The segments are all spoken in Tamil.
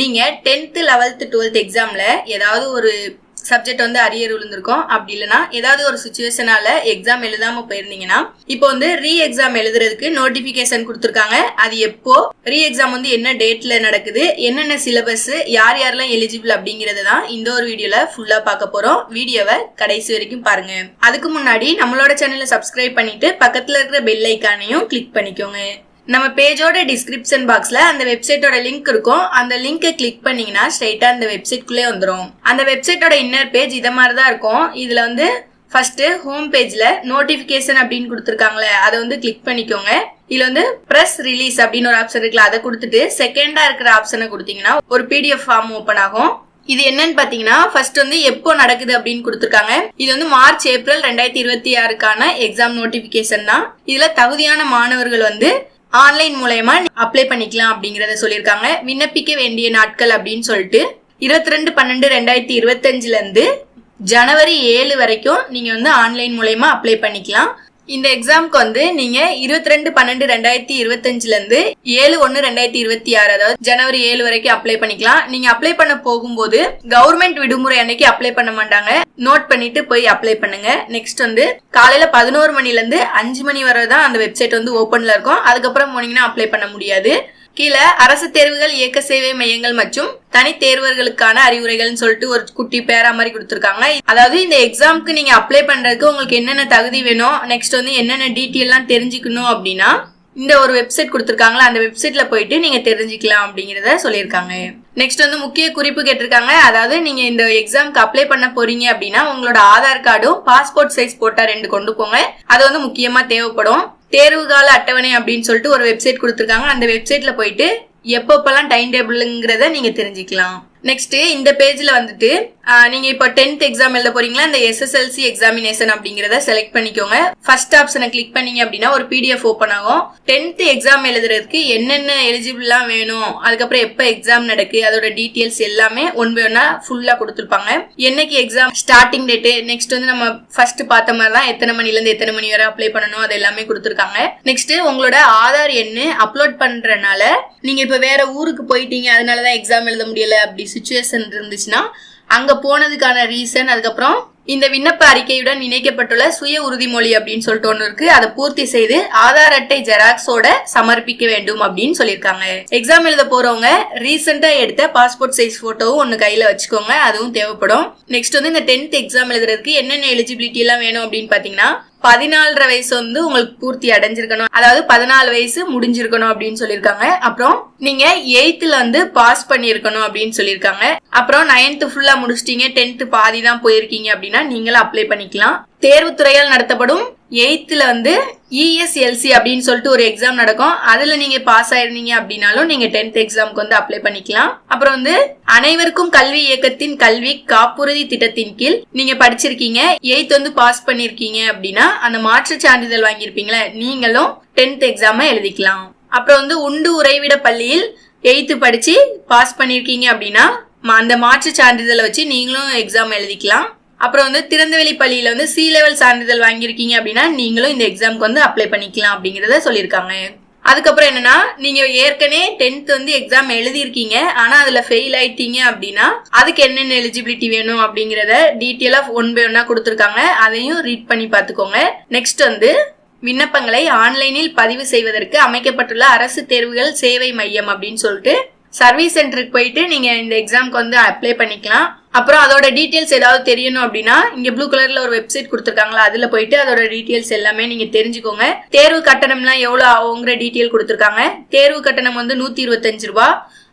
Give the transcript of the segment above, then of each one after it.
நீங்கள் டென்த்து லெவல்த்து டுவெல்த் எக்ஸாமில் ஏதாவது ஒரு சப்ஜெக்ட் வந்து அரியர் விழுந்திருக்கும். அப்படி இல்லைன்னா ஏதாவது ஒரு சுச்சுவேஷனால எக்ஸாம் எழுதாம போயிருந்தீங்கன்னா இப்போ வந்து ரீ எக்ஸாம் எழுதுறதுக்கு நோட்டிபிகேஷன் கொடுத்துருக்காங்க. அது எப்போ? ரீ எக்ஸாம் வந்து என்ன டேட்ல நடக்குது? என்னென்ன சிலபஸ் யார் யாரெல்லாம் எலிஜிபிள் அப்படிங்கறது தான் இந்த ஒரு வீடியோல ஃபுல்லா பார்க்க போறோம். வீடியோவை கடைசி வரைக்கும் பாருங்க. அதுக்கு முன்னாடி நம்மளோட சேனலை சப்ஸ்கிரைப் பண்ணிட்டு பக்கத்துல இருக்கிற பெல் ஐக்கானையும் கிளிக் பண்ணிக்கோங்க. நம்ம பேஜோட டிஸ்கிரிப்ஷன் பாக்ஸ்ல அந்த வெப்சைட்டோட லிங்க் இருக்கும். அந்த லிங்கை கிளிக் பண்ணீங்கன்னா ஸ்ட்ரைட்டா அந்த வெப்சைட்குள்ளே வந்துடும் அந்த வெப்சைட்டோட இன்னர் பேஜ் இதை மாதிரி தான் இருக்கும். இதுல வந்து ஃபர்ஸ்ட் ஹோம் பேஜ்ல நோட்டிபிகேஷன் அப்படின்னு கொடுத்துருக்காங்களே அதை வந்து கிளிக் பண்ணிக்கோங்க. இதுல வந்து பிரஸ் ரிலீஸ் அப்படின்னு ஒரு ஆப்ஷன் இருக்குல்ல அதை கொடுத்துட்டு செகண்டா இருக்கிற ஆப்ஷனை கொடுத்தீங்கன்னா ஒரு பிடிஎஃப் ஃபார்ம் ஓப்பன் ஆகும். இது என்னன்னு பாத்தீங்கன்னா ஃபர்ஸ்ட் வந்து எப்போ நடக்குது அப்படின்னு கொடுத்துருக்காங்க. இது வந்து மார்ச் ஏப்ரல் ரெண்டாயிரத்தி இருபத்தி ஆறுக்கான எக்ஸாம் நோட்டிபிகேஷன் தான். இதுல தகுதியான மாணவர்கள் வந்து ஆன்லைன் மூலயமா அப்ளை பண்ணிக்கலாம் அப்படிங்கறத சொல்லியிருக்காங்க. விண்ணப்பிக்க வேண்டிய நாட்கள் அப்படின்னு சொல்லிட்டு இருபத்தி ரெண்டு பன்னெண்டு ரெண்டாயிரத்தி இருபத்தஞ்சுல இருந்து ஜனவரி ஏழு வரைக்கும் நீங்க வந்து ஆன்லைன் மூலயமா அப்ளை பண்ணிக்கலாம். இந்த எக்ஸாம்க்கு வந்து நீங்க இருபத்தி ரெண்டு பன்னெண்டு ரெண்டாயிரத்தி இருபத்தஞ்சுல இருந்து ஏழு ஒன்னு ரெண்டாயிரத்தி இருபத்தி ஆறு அதாவது ஜனவரி ஏழு வரைக்கும் அப்ளை பண்ணிக்கலாம். நீங்க அப்ளை பண்ண போகும்போது கவர்மெண்ட் விடுமுறை அன்னைக்கு அப்ளை பண்ண மாட்டாங்க. நோட் பண்ணிட்டு போய் அப்ளை பண்ணுங்க. நெக்ஸ்ட் வந்து காலையில பதினோரு மணில இருந்து அஞ்சு மணி வரை தான் அந்த வெப்சைட் வந்து ஓப்பன்ல இருக்கும். அதுக்கப்புறம் போனீங்கன்னா அப்ளை பண்ண முடியாது. கீழே அரசு தேர்வுகள் இயக்க சேவை மையங்கள் மற்றும் தனி தேர்வர்களுக்கான அறிவுரைகள்னு சொல்லிட்டு ஒரு குட்டி பேரா மாதிரி கொடுத்துருக்காங்க. அதாவது இந்த எக்ஸாம்க்கு நீங்க அப்ளை பண்றதுக்கு உங்களுக்கு என்னென்ன தகுதி வேணும் நெக்ஸ்ட் வந்து என்னென்ன டீட்டெயிலாம் தெரிஞ்சுக்கணும் அப்படின்னா இந்த ஒரு வெப்சைட் கொடுத்துருக்காங்களா அந்த வெப்சைட்ல போயிட்டு நீங்க தெரிஞ்சுக்கலாம் அப்படிங்கறத சொல்லியிருக்காங்க. நெக்ஸ்ட் வந்து முக்கிய குறிப்பு கேட்டிருக்காங்க. அதாவது நீங்க இந்த எக்ஸாம்க்கு அப்ளை பண்ண போறீங்க அப்படின்னா உங்களோட ஆதார் கார்டும் பாஸ்போர்ட் சைஸ் போட்டா ரெண்டு கொண்டு போங்க. அது வந்து முக்கியமா தேவைப்படும். தேர்வு கால அட்டவணை அப்படின்னு சொல்லிட்டு ஒரு வெப்சைட் கொடுத்துருக்காங்க. அந்த வெப்சைட்ல போயிட்டு எப்பப்பெல்லாம் டைம் டேபிள்ங்கிறத நீங்க தெரிஞ்சுக்கலாம். நெக்ஸ்ட் இந்த பேஜ்ல வந்துட்டு நீங்க இப்போ டென்த் எக்ஸாம் எழுத போறீங்களா? இந்த எஸ்எஸ்எல்சி எக்ஸாமினேஷன் அப்படிங்கறத செலக்ட் பண்ணிக்கோங்க. ஃபர்ஸ்ட் ஆப்ஷனை கிளிக் பண்ணீங்க அப்படின்னா ஒரு பிடிஎஃப் ஓப்பன் ஆகும். டென்த் எக்ஸாம் எழுதுறதுக்கு என்னென்ன எலிஜிபிள்லாம் வேணும்? அதுக்கப்புறம் எப்போ எக்ஸாம் நடக்கு? அதோட டீட்டெயில்ஸ் எல்லாமே ஒன் பை ஒன்னா ஃபுல்லா கொடுத்துருப்பாங்க. என்னைக்கு எக்ஸாம் ஸ்டார்டிங் டேட்டு நெக்ஸ்ட் வந்து நம்ம ஃபர்ஸ்ட் பார்த்த மாதிரி தான் எத்தனை மணில இருந்து எத்தனை மணி வரை அப்ளை பண்ணணும்? அது எல்லாமே கொடுத்துருக்காங்க. நெக்ஸ்ட் உங்களோட ஆதார் எண்ணு அப்லோட் பண்றதுனால நீங்க இப்ப வேற ஊருக்கு போயிட்டீங்க அதனாலதான் எக்ஸாம் எழுத முடியல அப்படி சுச்சுவேஷன் இருந்துச்சுன்னா அங்க போனதுக்கான ரீசன் அதுக்கப்புறம் இந்த விண்ணப்ப அறிக்கையுடன் இணைக்கப்பட்டுள்ள சுய உறுதிமொழி அப்படின்னு சொல்லிட்டு ஒன்று இருக்கு. அதை பூர்த்தி செய்து ஆதார் அட்டை ஜெராக்ஸோட சமர்ப்பிக்க வேண்டும் அப்படின்னு சொல்லியிருக்காங்க. எக்ஸாம் எழுத போறவங்க ரீசெண்டா எடுத்த பாஸ்போர்ட் சைஸ் போட்டோவும் ஒன்று கையில வச்சுக்கோங்க. அதுவும் தேவைப்படும். நெக்ஸ்ட் வந்து இந்த டென்த் எக்ஸாம் எழுதுறதுக்கு என்னென்ன எலிஜிபிலிட்டி எல்லாம் வேணும் அப்படின்னு பாத்தீங்கன்னா பதினாலரை வயசு வந்து உங்களுக்கு பூர்த்தி அடைஞ்சிருக்கணும். அதாவது பதினாலு வயசு முடிஞ்சிருக்கணும் அப்படின்னு சொல்லியிருக்காங்க. அப்புறம் நீங்க எயித்துல வந்து பாஸ் பண்ணியிருக்கணும் அப்படின்னு சொல்லியிருக்காங்க. அப்புறம் நைன்த் ஃபுல்லா முடிச்சிட்டீங்க. டென்த் பாதி தான் போயிருக்கீங்க அப்படின்னா நீங்களும் அப்ளை பண்ணிக்கலாம். தேர்வுத்துறையால் நடத்தப்படும் எயித்துல வந்து இஎஸ்எல்சி அப்படின்னு சொல்லிட்டு ஒரு எக்ஸாம் நடக்கும். அதுல நீங்க பாஸ் ஆயிருந்தீங்க அப்படின்னாலும் நீங்க டென்த் எக்ஸாம்க்கு வந்து அப்ளை பண்ணிக்கலாம். அப்புறம் வந்து அனைவருக்கும் கல்வி இயக்கத்தின் கல்வி காப்புறுதி திட்டத்தின் கீழ் நீங்க படிச்சிருக்கீங்க எயித் வந்து பாஸ் பண்ணிருக்கீங்க அப்படின்னா அந்த மாற்று சான்றிதழ் வாங்கியிருப்பீங்களே நீங்களும் டென்த் எக்ஸாமை எழுதிக்கலாம். அப்புறம் வந்து உண்டு உறைவிட பள்ளியில் எயித்து படிச்சு பாஸ் பண்ணிருக்கீங்க அப்படின்னா அந்த மாற்று சான்றிதழை வச்சு நீங்களும் எக்ஸாம் எழுதிக்கலாம். அப்புறம் வந்து திறந்தவெளி பள்ளியில் வந்து சி லெவல் சான்றிதழ் வாங்கியிருக்கீங்க அப்படின்னா நீங்களும் இந்த எக்ஸாம்க்கு வந்து அப்ளை பண்ணிக்கலாம் அப்படிங்கிறத சொல்லியிருக்காங்க. அதுக்கப்புறம் என்னன்னா நீங்க ஏற்கனவே டென்த் வந்து எக்ஸாம் எழுதியிருக்கீங்க ஆனா அதுல ஃபெயில் ஆயிட்டீங்க அப்படின்னா அதுக்கு என்னென்ன எலிஜிபிலிட்டி வேணும் அப்படிங்கறத டீட்டெயிலா ஒன் பை ஒன்னா கொடுத்துருக்காங்க. அதையும் ரீட் பண்ணி பார்த்துக்கோங்க. நெக்ஸ்ட் வந்து விண்ணப்பங்களை ஆன்லைனில் பதிவு செய்வதற்கு அமைக்கப்பட்டுள்ள அரசு தேர்வுகள் சேவை மையம் அப்படின்னு சொல்லிட்டு சர்வீஸ் சென்டருக்கு போயிட்டு நீங்க இந்த எக்ஸாம்க்கு வந்து அப்ளை பண்ணிக்கலாம். அப்புறம் அதோட டீட்டெயில்ஸ் ஏதாவது தெரியணும் அப்படின்னா இங்க ப்ளூ கலர்ல ஒரு வெப்சைட் கொடுத்துருக்காங்களா அதுல போயிட்டு அதோட டீட்டெயில்ஸ் எல்லாமே நீங்க தெரிஞ்சுக்கோங்க. தேர்வு கட்டணம்லாம் எவ்வளவு ஆகுங்கிற டீட்டெயில் கொடுத்துருக்காங்க. தேர்வு கட்டணம் வந்து நூத்தி இருபத்தஞ்சு ரூபா.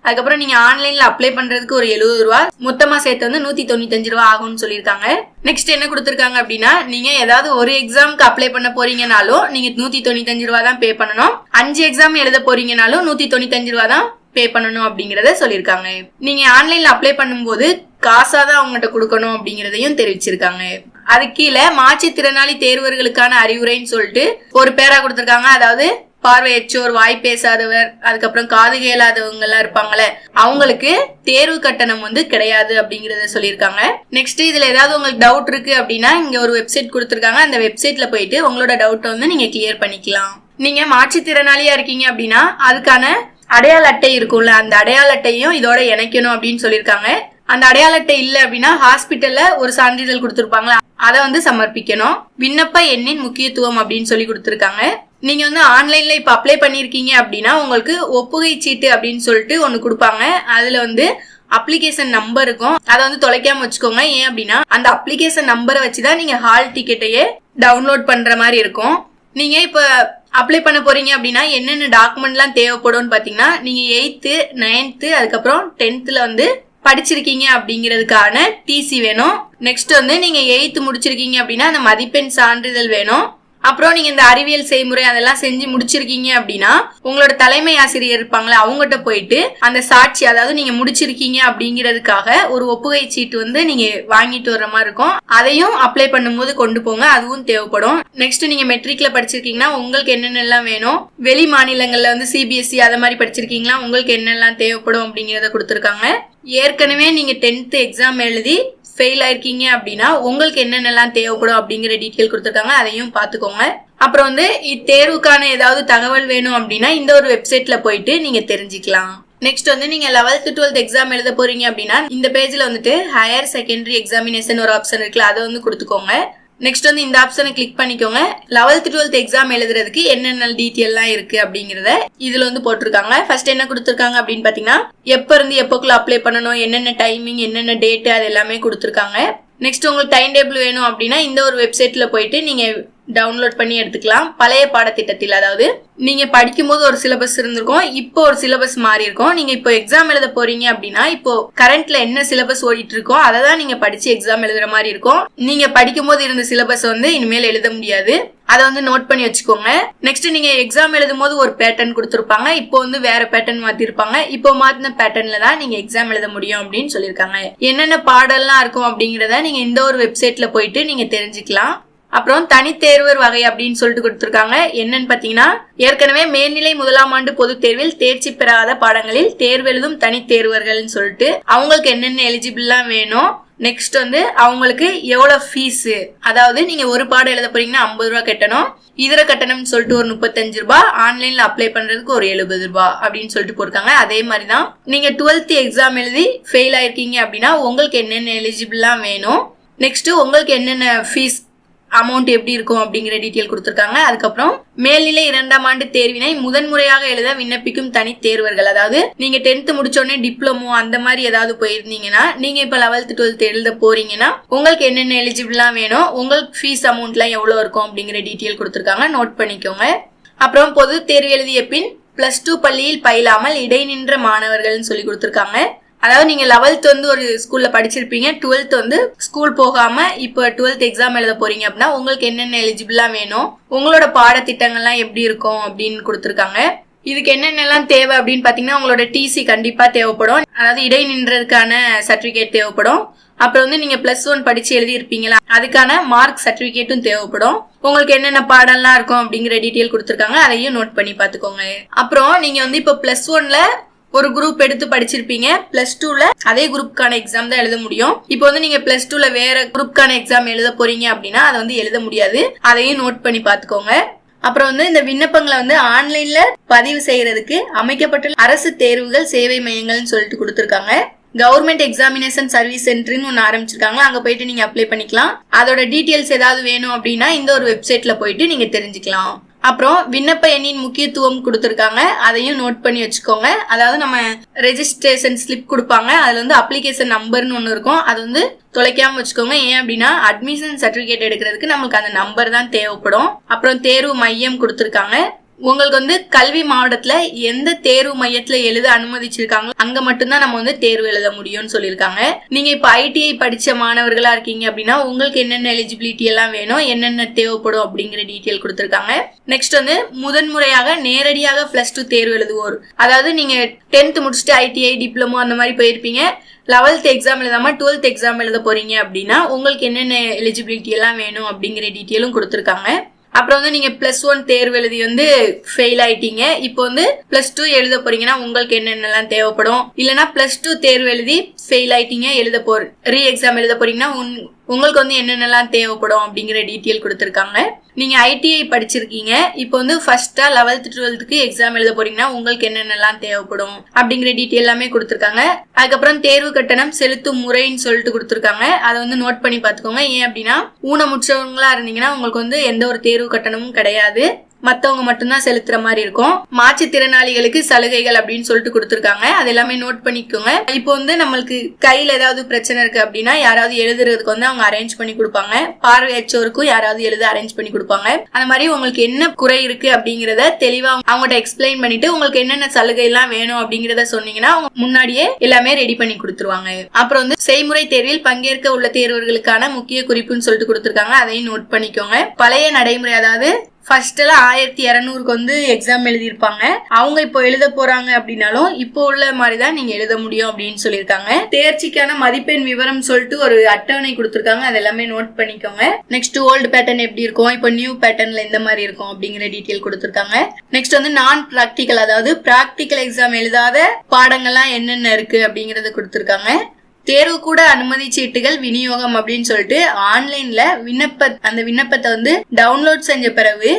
அதுக்கப்புறம் நீங்க ஆன்லைன்ல அப்ளை பண்றதுக்கு ஒரு எழுபது ரூபா. மொத்தமா சேர்த்து வந்து நூத்தி தொண்ணூத்தஞ்சு ரூபா ஆகும்னு சொல்லியிருக்காங்க. நெக்ஸ்ட் என்ன கொடுத்துருக்காங்க அப்படின்னா நீங்க ஏதாவது ஒரு எக்ஸாம்க்கு அப்ளை பண்ண போறீங்கனாலும் நீங்க நூத்தி தொண்ணூத்தஞ்சு ரூபா தான் பே பண்ணணும். அஞ்சு எக்ஸாம் எழுத போறீங்கனாலும் நூத்தி தொண்ணூத்தஞ்சு ரூபா தான் பே பண்ணணும் அப்படிங்கிறத சொல்லியிருக்காங்க. நீங்க ஆன்லைன்ல அப்ளை பண்ணும்போது காசா தான் அவங்ககிட்ட கொடுக்கணும் அப்படிங்கறதையும் தெரிவிச்சிருக்காங்க. அது கீழே மாற்றுத்திறனாளி தேர்வர்களுக்கான அறிவுரைன்னு சொல்லிட்டு ஒரு பேரா கொடுத்துருக்காங்க. அதாவது பார்வையற்றோர் வாய் பேசாதவர் அதுக்கப்புறம் காது கேளாதவங்க எல்லாம் இருப்பாங்கல்ல அவங்களுக்கு தேர்வு கட்டணம் வந்து கிடையாது அப்படிங்கறத சொல்லியிருக்காங்க. நெக்ஸ்ட் இதுல ஏதாவது உங்களுக்கு டவுட் இருக்கு அப்படின்னா இங்க ஒரு வெப்சைட் கொடுத்துருக்காங்க. அந்த வெப்சைட்ல போயிட்டு உங்களோட டவுட்டை வந்து நீங்க கிளியர் பண்ணிக்கலாம். நீங்க மாற்றுத்திறனாளியா இருக்கீங்க அப்படின்னா அதுக்கான அடையாள அட்டை இருக்கும்ல அந்த அடையாள அட்டையும் இதோட இணைக்கணும் அப்படின்னு சொல்லியிருக்காங்க. அந்த அடையாள அட்டை இல்லை அப்படின்னா ஹாஸ்பிட்டல்ல ஒரு சான்றிதழ் கொடுத்துருப்பாங்களா? அதை வந்து சமர்ப்பிக்கணும். விண்ணப்ப எண்ணின் முக்கியத்துவம் அப்படின்னு சொல்லி கொடுத்துருக்காங்க. நீங்க வந்து ஆன்லைன்ல இப்ப அப்ளை பண்ணிருக்கீங்க அப்படின்னா உங்களுக்கு ஒப்புகை சீட்டு அப்படின்னு சொல்லிட்டு ஒன்னு கொடுப்பாங்க. அதுல வந்து அப்ளிகேஷன் நம்பர் இருக்கும். அதை வந்து தொலைக்காம வச்சுக்கோங்க. ஏன் அப்படின்னா அந்த அப்ளிகேஷன் நம்பரை வச்சுதான் நீங்க ஹால் டிக்கெட்டையே டவுன்லோட் பண்ற மாதிரி இருக்கும். நீங்க இப்ப அப்ளை பண்ண போறீங்க அப்படின்னா என்னென்ன டாக்குமெண்ட்லாம் தேவைப்படும்னு பார்த்தீங்கன்னா நீங்க எயித்து நைன்த்து அதுக்கப்புறம் டென்த்தில் வந்து படிச்சிருக்கீங்க அப்படிங்கிறதுக்கான டிசி வேணும். நெக்ஸ்ட் வந்து நீங்க எயித்து முடிச்சிருக்கீங்க அப்படின்னா அந்த மதிப்பெண் சான்றிதழ் வேணும். அப்புறம் நீங்க இந்த அறிவியல் செய்முறை அதெல்லாம் செஞ்சு முடிச்சிருக்கீங்க அப்படின்னா உங்களோட தலைமை ஆசிரியர் இருப்பாங்களே அவங்ககிட்ட போயிட்டு அந்த சாட்சி அதாவது நீங்க முடிச்சிருக்கீங்க அப்படிங்கிறதுக்காக ஒரு ஒப்புகை சீட்டு வந்து நீங்க வாங்கிட்டு வர்ற மாதிரி இருக்கும். அதையும் அப்ளை பண்ணும்போது கொண்டு போங்க அதுவும் தேவைப்படும். நெக்ஸ்ட் நீங்க மெட்ரிக்ல படிச்சிருக்கீங்கன்னா உங்களுக்கு என்னென்னலாம் வேணும்? வெளி மாநிலங்கள்ல வந்து சிபிஎஸ்சி அதை மாதிரி படிச்சிருக்கீங்களா? உங்களுக்கு என்னெல்லாம் தேவைப்படும் அப்படிங்கறத கொடுத்துருக்காங்க. ஏற்கனவே நீங்க டென்த் எக்ஸாம் எழுதி ஃபெயில் ஆயிருக்கீங்க அப்படின்னா உங்களுக்கு என்னென்னலாம் தேவைப்படும் அப்படிங்கிற டீட்டெயில் கொடுத்துருக்காங்க அதையும் பார்த்துக்கோங்க. அப்புறம் வந்து இத்தேர்வுக்கான ஏதாவது தகவல் வேணும் அப்படின்னா இந்த ஒரு வெப்சைட்ல போயிட்டு நீங்க தெரிஞ்சுக்கலாம். நெக்ஸ்ட் வந்து நீங்க லெவல்த் டுவெல்த் எக்ஸாம் எழுத போறீங்க அப்படின்னா இந்த பேஜ்ல வந்துட்டு ஹையர் செகண்டரி எக்ஸாமினேஷன் ஒரு ஆப்ஷன் இருக்குல்ல அதை வந்து கொடுத்துக்கோங்க. நெக்ஸ்ட் வந்து இந்த ஆப்ஷனை கிளிக் பண்ணிக்கோங்க. லெவல்த் டுவெல்த் எக்ஸாம் எழுதுறதுக்கு என்னென்ன டீட்டெயில்லாம் இருக்கு அப்படிங்கறத இதுல வந்து போட்டிருக்காங்க. ஃபர்ஸ்ட் என்ன கொடுத்துருக்காங்க அப்படின்னு பாத்தீங்கன்னா எப்ப இருந்து எப்போக்குள்ள அப்ளை பண்ணணும் என்னென்ன டைமிங் என்னென்ன டேட் அது எல்லாமே கொடுத்துருக்காங்க. நெக்ஸ்ட் உங்களுக்கு டைம் டேபிள் வேணும் அப்படின்னா இந்த ஒரு வெப்சைட்ல போயிட்டு நீங்க டவுன்லோட் பண்ணி எடுத்துக்கலாம். பழைய பாடத்திட்டத்தில் அதாவது நீங்க படிக்கும்போது ஒரு சிலபஸ் இருந்திருக்கும். இப்போ ஒரு சிலபஸ் மாறி இருக்கும். நீங்க இப்போ எக்ஸாம் எழுத போறீங்க அப்படின்னா இப்போ கரண்ட்ல என்ன சிலபஸ் ஓடிட்டு இருக்கோ அதை தான் நீங்க படிச்சு எக்ஸாம் எழுதுற மாதிரி இருக்கும். நீங்க படிக்கும்போது இருந்த சிலபஸ் வந்து இனிமேல் எழுத முடியாது. அதை வந்து நோட் பண்ணி வச்சுக்கோங்க. நெக்ஸ்ட் நீங்க எக்ஸாம் எழுதும் போது ஒரு பேட்டர்ன் கொடுத்துருப்பாங்க. இப்போ வந்து வேற பேட்டர்ன் மாத்திருப்பாங்க. இப்போ மாத்தின பேட்டர்ன்ல தான் நீங்க எக்ஸாம் எழுத முடியும் அப்படின்னு சொல்லியிருக்காங்க. என்னென்ன பாடல்லாம் இருக்கும் அப்படிங்கறத நீங்க இந்த ஒரு வெப்சைட்ல போயிட்டு நீங்க தெரிஞ்சுக்கலாம். அப்புறம் தனித்தேர்வர் வகை அப்படின்னு சொல்லிட்டு கொடுத்துருக்காங்க. என்னன்னு பாத்தீங்கன்னா ஏற்கனவே மேல்நிலை முதலாம் ஆண்டு பொதுத் தேர்வில் தேர்ச்சி பெறாத பாடங்களில் தேர்வெழுதும் தனித்தேர்வர்கள்னு சொல்லிட்டு அவங்களுக்கு என்னென்ன எலிஜிபிள்லாம் வேணும்? நெக்ஸ்ட் வந்து அவங்களுக்கு எவ்வளவு ஃபீஸ் அதாவது நீங்க ஒரு பாடம் எழுத போறீங்கன்னா ஐம்பது ரூபா கட்டணும். இதர கட்டணம்னு சொல்லிட்டு ஒரு முப்பத்தஞ்சு ரூபாய். ஆன்லைன்ல அப்ளை பண்றதுக்கு ஒரு எழுபது ரூபாய் அப்படின்னு சொல்லிட்டு போட்டிருக்காங்க. அதே மாதிரி தான் நீங்க டுவெல்த் எக்ஸாம் எழுதி ஃபெயில் ஆயிருக்கீங்க அப்படின்னா உங்களுக்கு என்னென்ன எலிஜிபிள்லாம் வேணும்? நெக்ஸ்ட் உங்களுக்கு என்னென்ன ஃபீஸ் அமௌண்ட் எப்படி இருக்கும் அப்படிங்கிற டீட்டெயில் கொடுத்துருக்காங்க. அதுக்கப்புறம் மேல்நிலை இரண்டாம் ஆண்டு தேர்வினை முதன்முறையாக எழுத விண்ணப்பிக்கும் தனி தேர்வர்கள். அதாவது நீங்க டென்த் முடிச்சோடனே டிப்ளமோ அந்த மாதிரி ஏதாவது போயிருந்தீங்கன்னா நீங்க இப்ப லெவல்த் டுவெல்த் எழுத போறீங்கன்னா உங்களுக்கு என்னென்ன எலிஜிபிள்லாம் வேணும் உங்களுக்கு ஃபீஸ் அமௌண்ட்லாம் எவ்வளவு இருக்கும் அப்படிங்கிற டீட்டெயில் கொடுத்துருக்காங்க. நோட் பண்ணிக்கோங்க. அப்புறம் பொது தேர்வு எழுதிய பின் பிளஸ் டூ பள்ளியில் பயிலாமல் இடைநின்ற மாணவர்கள்னு சொல்லி கொடுத்துருக்காங்க. அதாவது நீங்க லெவல்த் வந்து ஒரு ஸ்கூல்ல படிச்சிருப்பீங்க. டுவெல்த் வந்து ஸ்கூல் போகாம இப்போ டுவெல்த் எக்ஸாம் எழுத போறீங்க அப்படின்னா உங்களுக்கு என்னென்ன எலிஜிபிளா வேணும் உங்களோட பாடத்திட்டங்கள்லாம் எப்படி இருக்கும் அப்படின்னு கொடுத்துருக்காங்க. இதுக்கு என்னென்னலாம் தேவை அப்படின்னு பாத்தீங்கன்னா உங்களோட டிசி கண்டிப்பா தேவைப்படும். அதாவது இடை நின்றதுக்கான சர்டிபிகேட் தேவைப்படும். அப்புறம் வந்து நீங்க பிளஸ் ஒன் படிச்சு எழுதியிருப்பீங்களா அதுக்கான மார்க் சர்டிபிகேட்டும் தேவைப்படும். உங்களுக்கு என்னென்ன பாடம்லாம் இருக்கும் அப்படிங்கிற டீட்டெயில் கொடுத்துருக்காங்க. அதையும் நோட் பண்ணி பாத்துக்கோங்க அப்புறம் நீங்க வந்து இப்போ பிளஸ் ஒன்ல ஒரு குரூப் எடுத்து படிச்சிருப்பீங்க. பிளஸ் டூல அதே குரூப்கான எக்ஸாம் தான் எழுத முடியும். இப்போ வந்து நீங்க பிளஸ் டூல வேற குரூப்கான எக்ஸாம் எழுத போறீங்க அப்படின்னா அதை வந்து எழுத முடியாது. அதையும் நோட் பண்ணி பாத்துக்கோங்க அப்புறம் வந்து இந்த விண்ணப்பங்களை வந்து ஆன்லைன்ல பதிவு செய்யறதுக்கு அமைக்கப்பட்ட அரசு தேர்வுகள் சேவை மையங்கள்னு சொல்லிட்டு கொடுத்துருக்காங்க. கவர்மெண்ட் எக்ஸாமினேஷன் சர்வீஸ் சென்டர்னு ஒன்று ஆரம்பிச்சிருக்காங்க. அங்க போயிட்டு நீங்க அப்ளை பண்ணிக்கலாம். அதோட டீட்டெயில்ஸ் ஏதாவது வேணும் அப்படின்னா இந்த ஒரு வெப்சைட்ல போயிட்டு நீங்க தெரிஞ்சுக்கலாம். அப்புறம் விண்ணப்ப எண்ணின் முக்கியத்துவம் கொடுத்துருக்காங்க. அதையும் நோட் பண்ணி வச்சுக்கோங்க. அதாவது நம்ம ரெஜிஸ்ட்ரேஷன் ஸ்லிப் கொடுப்பாங்க. அதுல வந்து அப்ளிகேஷன் நம்பர்னு ஒன்று இருக்கும். அது வந்து தொலைக்காம வச்சுக்கோங்க. ஏன் அப்படின்னா அட்மிஷன் சர்டிபிகேட் எடுக்கிறதுக்கு நம்மளுக்கு அந்த நம்பர் தான் தேவைப்படும். அப்புறம் தேர்வு மையம் கொடுத்துருக்காங்க. உங்களுக்கு வந்து கல்வி மாவட்டத்துல எந்த தேர்வு மையத்துல எழுத அனுமதிச்சிருக்காங்களோ அங்க மட்டும்தான் நம்ம வந்து தேர்வு எழுத முடியும்னு சொல்லியிருக்காங்க. நீங்க இப்ப ஐடிஐ படிச்ச மாணவர்களா இருக்கீங்க அப்படின்னா உங்களுக்கு என்னென்ன எலிஜிபிலிட்டி எல்லாம் வேணும் என்னென்ன தேவைப்படும் அப்படிங்கிற டீட்டெயில் கொடுத்துருக்காங்க. நெக்ஸ்ட் வந்து முதன்முறையாக நேரடியாக பிளஸ் டூ தேர்வு எழுதுவோர். அதாவது நீங்க டென்த் முடிச்சுட்டு ஐடிஐ டிப்ளமோ அந்த மாதிரி போயிருப்பீங்க. லெவல்த் எக்ஸாம் எழுதாம டுவெல்த் எக்ஸாம் எழுத போறீங்க அப்படின்னா உங்களுக்கு என்னென்ன எலிஜிபிலிட்டி எல்லாம் வேணும் அப்படிங்கிற டீட்டெயிலும் கொடுத்துருக்காங்க. அப்புறம் வந்து நீங்க பிளஸ் ஒன் தேர்வு எழுதி வந்து ஃபெயில் ஆயிட்டீங்க. இப்போ வந்து பிளஸ் டூ எழுத போறீங்கன்னா உங்களுக்கு என்னென்னலாம் தேவைப்படும்? இல்லைன்னா பிளஸ் டூ தேர்வு எழுதி ஃபெயில் ஆயிட்டீங்க எழுத போற ரீ எக்ஸாம் எழுத போறீங்கன்னா உங்களுக்கு வந்து என்னென்னலாம் தேவைப்படும் அப்படிங்கிற டீட்டெயில் கொடுத்துருக்காங்க. நீங்கள் ஐடிஐ படிச்சிருக்கீங்க. இப்போ வந்து ஃபர்ஸ்ட்டாக லெவல்த் டுவெல்த்துக்கு எக்ஸாம் எழுத போறீங்கன்னா உங்களுக்கு என்னென்னலாம் தேவைப்படும் அப்படிங்கிற டீட்டெயில் எல்லாமே கொடுத்துருக்காங்க. அதுக்கப்புறம் தேர்வு கட்டணம் செலுத்தும் முறைன்னு சொல்லிட்டு கொடுத்துருக்காங்க. அதை வந்து நோட் பண்ணி பார்த்துக்கோங்க. ஏன் அப்படின்னா ஊனமுற்றவங்களா இருந்தீங்கன்னா உங்களுக்கு வந்து எந்த ஒரு தேர்வு கட்டணமும் கிடையாது. மத்தவங்க மட்டும்தான் செலுத்துற மாதிரி இருக்கும். மாற்றுத்திறனாளிகளுக்கு சலுகைகள் அப்படின்னு சொல்லிட்டு கொடுத்துருக்காங்க. அது எல்லாமே நோட் பண்ணிக்கோங்க. இப்போ வந்து நம்மளுக்கு கையில ஏதாவது பிரச்சனை இருக்கு அப்படின்னா யாராவது எழுதுறதுக்கு வந்து அவங்க அரேஞ்ச் பண்ணி கொடுப்பாங்க. பார்வையற்றோருக்கும் யாராவது எழுத அரேஞ்ச் பண்ணி கொடுப்பாங்க. அந்த மாதிரி உங்களுக்கு என்ன குறை இருக்கு அப்படிங்கறத தெளிவா அவங்ககிட்ட எக்ஸ்பிளைன் பண்ணிட்டு உங்களுக்கு என்னென்ன சலுகை எல்லாம் வேணும் அப்படிங்கறத சொன்னீங்கன்னா அவங்க முன்னாடியே எல்லாமே ரெடி பண்ணி கொடுத்துருவாங்க. அப்புறம் வந்து செய்முறை தேர்வில் பங்கேற்க உள்ள தேர்வர்களுக்கான முக்கிய குறிப்புன்னு சொல்லிட்டு கொடுத்துருக்காங்க. அதையும் நோட் பண்ணிக்கோங்க. பழைய நடைமுறை அதாவது ஃபர்ஸ்டெல்லாம் ஆயிரத்தி இரநூறுக்கு வந்து எக்ஸாம் எழுதியிருப்பாங்க. அவங்க இப்போ எழுத போறாங்க அப்படின்னாலும் இப்போ உள்ள மாதிரி தான் நீங்க எழுத முடியும் அப்படின்னு சொல்லியிருக்காங்க. தேர்ச்சிக்கான மதிப்பெண் விவரம் சொல்லிட்டு ஒரு அட்டவணை கொடுத்துருக்காங்க. அது எல்லாமே நோட் பண்ணிக்கோங்க. நெக்ஸ்ட் ஓல்டு பேட்டர்ன் எப்படி இருக்கும்? இப்போ நியூ பேட்டர்ன்ல எந்த மாதிரி இருக்கும் அப்படிங்கிற டீட்டெயில் கொடுத்துருக்காங்க. நெக்ஸ்ட் வந்து நான் ப்ராக்டிக்கல் அதாவது ப்ராக்டிக்கல் எக்ஸாம் எழுதாத பாடங்கள்லாம் என்னென்ன இருக்கு அப்படிங்கறத கொடுத்துருக்காங்க. தேர்வு கூட அனுமதி சீட்டுகள் விநியோகம் அப்படின்னு சொல்லிட்டு ஆன்லைன்ல விண்ணப்ப அந்த விண்ணப்பத்தை வந்து டவுன்லோட் செஞ்ச பிறகு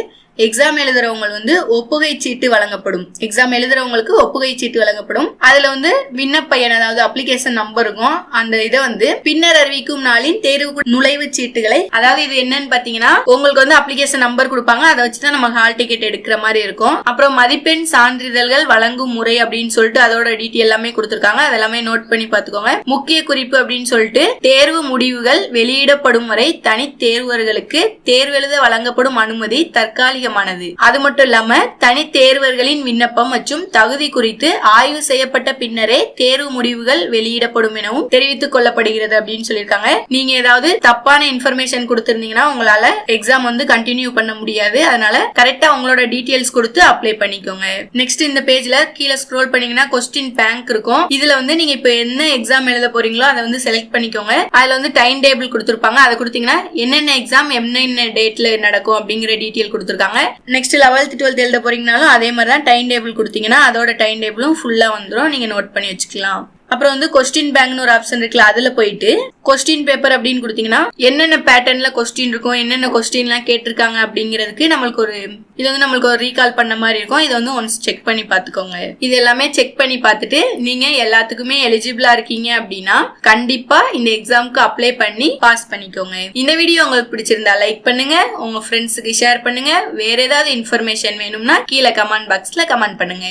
எக்ஸாம் எழுதுறவங்க வந்து ஒப்புகை சீட்டு வழங்கப்படும். எக்ஸாம் எழுதுறவங்களுக்கு ஒப்புகை சீட்டு வழங்கப்படும். அதுல வந்து விண்ணப்ப எண் அதாவது அப்ளிகேஷன் நம்பர் இருக்கும். அந்த இதை வந்து பின்னர் அறிவிக்கும் நாளின் தேர்வு நுழைவு சீட்டுகளை அதாவது இது என்னன்னு பாத்தீங்கன்னா உங்களுக்கு வந்து அப்ளிகேஷன் நம்பர் கொடுப்பாங்க. அதை வச்சுதான் நம்ம ஹால் டிக்கெட் எடுக்கிற மாதிரி இருக்கும். அப்புறம் மதிப்பெண் சான்றிதழ்கள் வழங்கும் முறை அப்படின்னு சொல்லிட்டு அதோட டீட்டெயில் எல்லாமே கொடுத்துருக்காங்க. அதெல்லாமே நோட் பண்ணி பாத்துக்கோங்க முக்கிய குறிப்பு அப்படின்னு சொல்லிட்டு தேர்வு முடிவுகள் வெளியிடப்படும் வரை தனி தேர்வர்களுக்கு தேர்வெழுத வழங்கப்படும் அனுமதி தற்காலிக முக்கியமானது. அது மட்டும் இல்லாம தனி தேர்வர்களின் விண்ணப்பம் மற்றும் தகுதி குறித்து ஆய்வு செய்யப்பட்ட பின்னரே தேர்வு முடிவுகள் வெளியிடப்படும் எனவும் தெரிவித்துக் கொள்ளப்படுகிறது அப்படின்னு சொல்லியிருக்காங்க. நீங்க ஏதாவது தப்பான இன்ஃபர்மேஷன் கொடுத்திருந்தீங்கன்னா உங்களால எக்ஸாம் வந்து கண்டினியூ பண்ண முடியாது. அதனால கரெக்டா உங்களோட டீடைல்ஸ் கொடுத்து அப்ளை பண்ணிக்கோங்க. நெக்ஸ்ட் இந்த பேஜ்ல கீழே ஸ்க்ரோல் பண்ணீங்கன்னா கொஸ்டின் பேங்க் இருக்கும். இதுல வந்து நீங்க இப்ப என்ன எக்ஸாம் எழுத போறீங்களோ அதை வந்து செலக்ட் பண்ணிக்கோங்க. அதுல வந்து டைம் டேபிள் கொடுத்துருப்பாங்க. அதை கொடுத்தீங்கன்னா என்னென்ன எக்ஸாம் என்னென்ன டேட்ல நடக்கும் அப்படிங்கிற டீட்டெயில் கொடுத்துருக்காங்க. நெக்ஸ்ட் லெவல்த் டுவெல்த் எழுத போறீங்கனாலும் அதே மாதிரி தான் டைம் டேபிள் கொடுத்தீங்கன்னா அதோட டைம் டேபிளும் ஃபுல்லா வந்துடும் நீங்க நோட் பண்ணி வச்சுக்கலாம். அப்புறம் வந்து கொஸ்டின் பேங்க்னு ஒரு ஆப்ஷன் இருக்குல்ல அதுல போயிட்டு கொஸ்டின் பேப்பர் அப்படின்னு கொடுத்தீங்கன்னா என்னென்ன பேட்டர்ன்ல கொஸ்டின் இருக்கும் என்னென்ன கொஸ்டின்லாம் கேட்டிருக்காங்க அப்படிங்கிறதுக்கு நம்மளுக்கு ஒரு இது வந்து நம்மளுக்கு ஒரு ரீகால் பண்ண மாதிரி இருக்கும். இதை வந்து ஒன்ஸ் செக் பண்ணி பார்த்துக்கோங்க. இது எல்லாமே செக் பண்ணி பார்த்துட்டு நீங்க எல்லாத்துக்குமே எலிஜிபிளா இருக்கீங்க அப்படின்னா கண்டிப்பா இந்த எக்ஸாமுக்கு அப்ளை பண்ணி பாஸ் பண்ணிக்கோங்க. இந்த வீடியோ உங்களுக்கு பிடிச்சிருந்தா லைக் பண்ணுங்க. உங்க ஃப்ரெண்ட்ஸுக்கு ஷேர் பண்ணுங்க. வேற ஏதாவது இன்ஃபர்மேஷன் வேணும்னா கீழே கமெண்ட் பாக்ஸ்ல கமெண்ட் பண்ணுங்க.